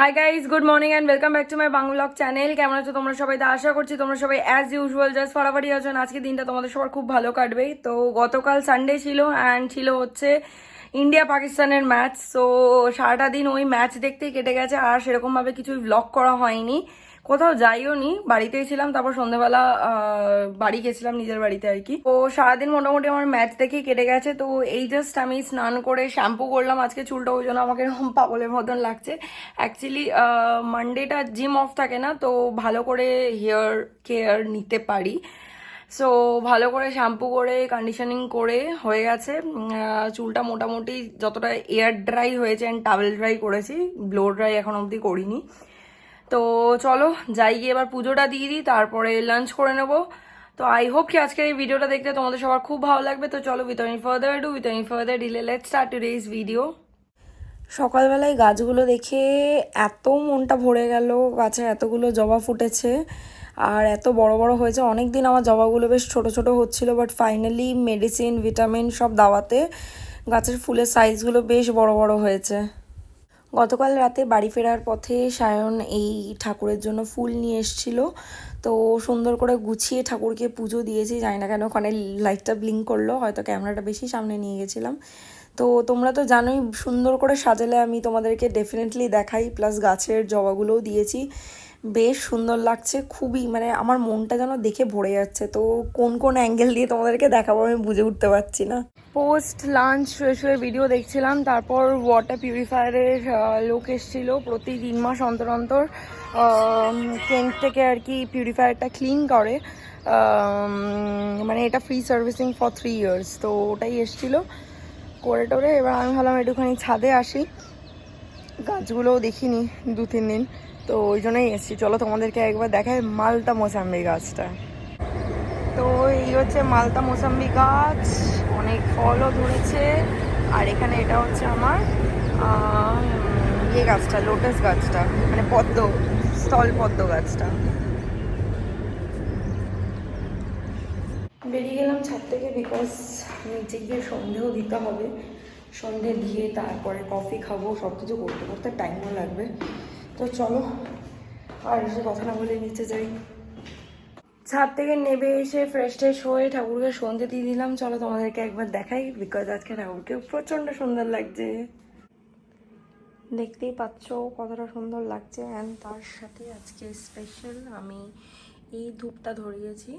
Hi guys good morning and welcome back to my বাংলক channel কেমন আছো তোমরা সবাই? আশা করছি তোমরা সবাই অ্যাজ ইউজুয়াল জাস্ট ফাটাফাটি আছো আজকে দিনটা তোমাদের সবার খুব ভালো কাটবে। তো গতকাল সানডে ছিল অ্যান্ড ছিল হচ্ছে ইন্ডিয়া পাকিস্তানের ম্যাচ সো সারাটা দিন ওই ম্যাচ দেখতেই কেটে গেছে আর সেরকমভাবে কিছুই ব্লগ করা হয়নি। কোথাও যাইও নি, বাড়িতেই ছিলাম, তারপর সন্ধ্যেবেলা বাড়ি গেছিলাম নিজের বাড়িতে আর কি। তো সারাদিন মোটামুটি আমার ম্যাচ দেখেই কেটে গেছে, তো এই জাস্ট আমি স্নান করে শ্যাম্পু করলাম, আজকে চুলটা ওই জন্য আমাকে পাগলের মতন লাগছে। অ্যাকচুয়ালি মানডেটা জিম অফ থাকে না, তো ভালো করে হেয়ার কেয়ার নিতে পারি। সো ভালো করে শ্যাম্পু করে কন্ডিশনিং করে হয়ে গেছে। চুলটা মোটামুটি যতটা এয়ার ড্রাই হয়েছে অ্যান্ড টাওয়েল ড্রাই করেছি ব্লো ড্রাই এখন অবধি করিনি। তো চলো যাই গিয়ে এবার পুজোটা দিয়ে দিই, তারপরে লাঞ্চ করে নেব। তো আই হোপ কি আজকের এই ভিডিওটা দেখতে তোমাদের সবার খুব ভালো লাগবে। তো চলো with any further do with any further delay let start today's video সকালবেলায় গাছগুলো দেখে এত মনটা ভরে গেল গাছে এতগুলো জবা ফুটেছে, আর এত বড় বড় হয়েছে। অনেক দিন আমার জবাগুলো বেশ ছোট ছোট হচ্ছিল বাট ফাইনালি মেডিসিন ভিটামিন সব দাওয়াতে গাছের ফুলের সাইজগুলো বেশ বড় বড় হয়েছে। গতকাল রাতে বাড়ি ফেরার পথে সায়ন এই ঠাকুরের জন্য ফুল নিয়ে এসেছিল। তো সুন্দর করে গুছিয়ে ঠাকুরকে পুজো দিয়েছি। জানি না কেন ওখানে লাইটটা ব্লিঙ্ক করল, হয়তো ক্যামেরাটা বেশি সামনে নিয়ে গেছিলাম। তো তোমরা তো জানোই, সুন্দর করে সাজালে আমি তোমাদেরকে ডেফিনেটলি দেখাই প্লাস গাছের জবাগুলোও দিয়েছি। বেশ সুন্দর লাগছে, খুবই মানে আমার মনটা যেন দেখে ভরে যাচ্ছে। তো কোন কোন অ্যাঙ্গেল দিয়ে তোমাদেরকে দেখাবো আমি বুঝে উঠতে পারছি না। পোস্ট লাঞ্চ শুয়ে শুয়ে ভিডিও দেখছিলাম, তারপর ওয়াটার পিউরিফায়ারের লোক এসেছিল প্রতি তিন মাস অন্তর অন্তর কেন্ট থেকে আর কি পিউরিফায়ারটা ক্লিন করে। মানে এটা free servicing for three years তো ওটাই এসেছিল। করে টোরে এবার আমি ভাবলাম একটুখানি ছাদে আসি। গাছগুলোও দেখিনি দু তিন দিন। তো ওই জন্যই এসেছি। চলো তোমাদেরকে একবার দেখায় মালটা মোসাম্বি গাছটা। তো এই হচ্ছে মালতা মোসাম্বি গাছ। অনেক ফলও ধরেছে। আর এখানে এটা হচ্ছে আমার ইয়ে গাছটা, লোটাস গাছটা মানে পদ্ম, স্থল পদ্ম গাছটা। বেরিয়ে গেলাম ছাদ থেকে বিকজ নিচে গিয়ে সন্ধেও দিতে হবে। সন্ধে দিয়ে তারপরে কফি খাব সব কিছু করতে করতে টাইমও লাগবে। তো চলো, আর এসে কথা না বলে নিচে যাই। ছাদ থেকে নেবে এসে ফ্রেশ ট্রেশ হয়ে ঠাকুরকে সন্ধে দিয়ে দিলাম। চলো তোমাদেরকে একবার দেখাই বিকজ আজকে ঠাকুরকে প্রচণ্ড সুন্দর লাগছে। দেখতেই পাচ্ছ কতটা সুন্দর লাগছে। অ্যান্ড তার সাথে আজকে স্পেশাল আমি এই ধূপটা ধরিয়েছি।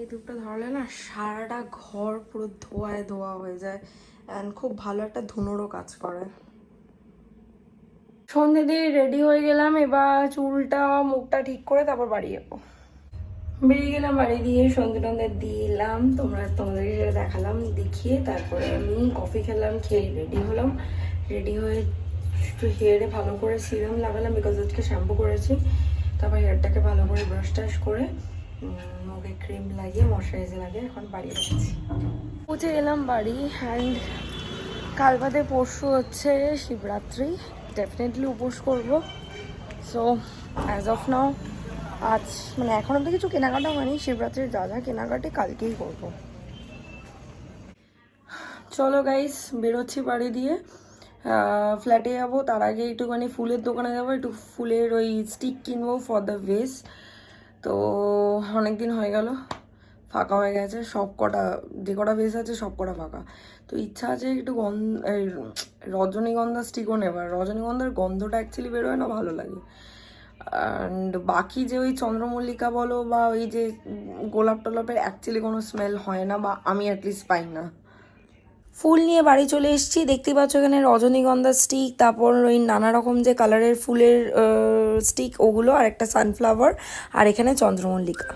এই ধূপটা ধরালে না সারাটা ঘর পুরো ধোয়ায় ধোয়া হয়ে যায়। অ্যান্ড খুব ভালো একটা ধুনোরও কাজ করে। সন্ধে দিয়ে রেডি হয়ে গেলাম, এবার চুলটা, মুখটা ঠিক করে তারপর বাড়ি যাব। বেরিয়ে গেলাম, বাড়ি দিয়ে সন্ধে টন্ধে দিলাম, তোমরা তোমাদেরকে সেটা দেখালাম, দেখিয়ে তারপরে আমি কফি খেলাম, খেয়ে রেডি হলাম। রেডি হয়ে একটু হেয়ারে ভালো করে সিরাম লাগালাম বিকজ আজকে শ্যাম্পু করেছি। তারপর হেয়ারটাকে ভালো করে ব্রাশ টাশ করে মুখে ক্রিম লাগিয়ে ময়শ্চারাইজার লাগিয়ে এখন বাড়ি যাচ্ছি পৌঁছে গেলাম বাড়ি অ্যান্ড কাল বাদে পরশু হচ্ছে শিবরাত্রি। ডেফিনেটলি উপোস করব। সো অ্যাজ অফ নাও আজ মানে এখন অব্দি কিছু কেনাকাটা হয়নি। শিবরাত্রির যা যা কেনাকাটি কালকেই করব। চলো গাইস বেরোচ্ছি বাড়ি দিয়ে। ফ্ল্যাটে যাব। তার আগে একটুখানি ফুলের দোকানে যাব। একটু ফুলের ওই স্টিক কিনবো ফর দ্য ভেস তো অনেক দিন হয়ে গেল। ফাঁকা হয়ে গেছে। সব কটা যে কটা ভেস আছে সব কটা ফাঁকা। তো ইচ্ছা আছে একটু গন্ধ রজনীগন্ধা স্টিকও নেবার রজনীগন্ধার গন্ধটা অ্যাকচুয়ালি বেরোয় না, ভালো লাগে। অ্যান্ড বাকি যে ওই চন্দ্রমল্লিকা বলো বা ওই যে গোলাপ টোলাপের অ্যাকচুয়ালি কোনো স্মেল হয় না বা আমি অ্যাটলিস্ট পাই না। ফুল নিয়ে বাড়ি চলে এসেছি দেখতে পাচ্ছ এখানে রজনীগন্ধা স্টিক তারপর ওই নানা রকম যে কালারের ফুলের স্টিক ওগুলো, আর একটা সানফ্লাওয়ার আর এখানে চন্দ্রমল্লিকা।